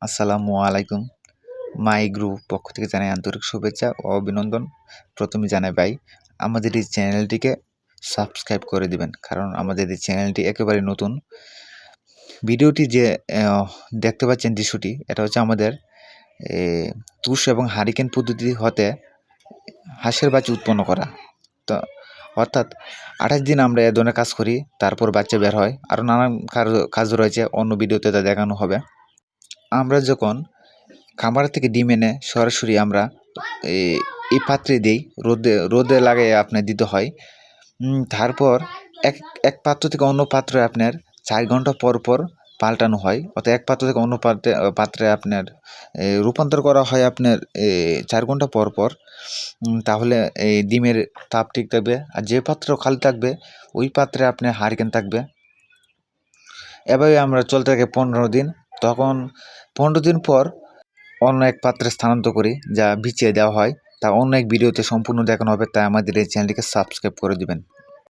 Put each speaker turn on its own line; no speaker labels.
আসসালামু আলাইকুম। মাই গ্রুপ পক্ষ থেকে জানাই আন্তরিক শুভেচ্ছা ও অভিনন্দন। প্রথমে জানাই ভাই, আমাদের এই চ্যানেলটিকে সাবস্ক্রাইব করে দিবেন, কারণ আমাদের এই চ্যানেলটি একেবারে নতুন। ভিডিওটি যে দেখতে পাচ্ছেন দৃশ্যটি, এটা হচ্ছে আমাদের তুষ এবং হারিকেন পদ্ধতি হতে হাঁসের বাচ্চা উৎপন্ন করা। তো, অর্থাৎ আঠাশ দিন আমরা এ ধরনের কাজ করি, তারপর বাচ্চা বের হয়। আরও নানান কাজ- কাজ রয়েছে, অন্য ভিডিওতে তা দেখানো হবে। আমরা যখন খামার থেকে ডিম এনে সরাসরি আমরা এই- পাত্রে দিই, রোদে রোদে লাগিয়ে আপনার দিতে হয় তারপর এক এক পাত্র থেকে অন্য পাত্রে আপনার চার ঘণ্টা পর পর পাল্টানো হয়। অর্থাৎ এক পাত্র থেকে অন্য পাত্রে পাত্রে আপনার রূপান্তর করা হয় আপনার চার ঘণ্টা পর পর তাহলে এই ডিমের তাপ ঠিক থাকবে। আর যে পাত্র খালি থাকবে, ওই পাত্রে আপনার হারিকেন থাকবে। এভাবে আমরা চলতে থাকে পনেরো দিন। তখন পনেরো দিন পর অন্য এক পাত্রে স্থানান্তর করি, যা বিছিয়ে দেওয়া হয়। তা অন্য এক ভিডিওতে সম্পূর্ণ দেখানো হবে, তাই আমাদের এই চ্যানেলটিকে সাবস্ক্রাইব করে দিবেন।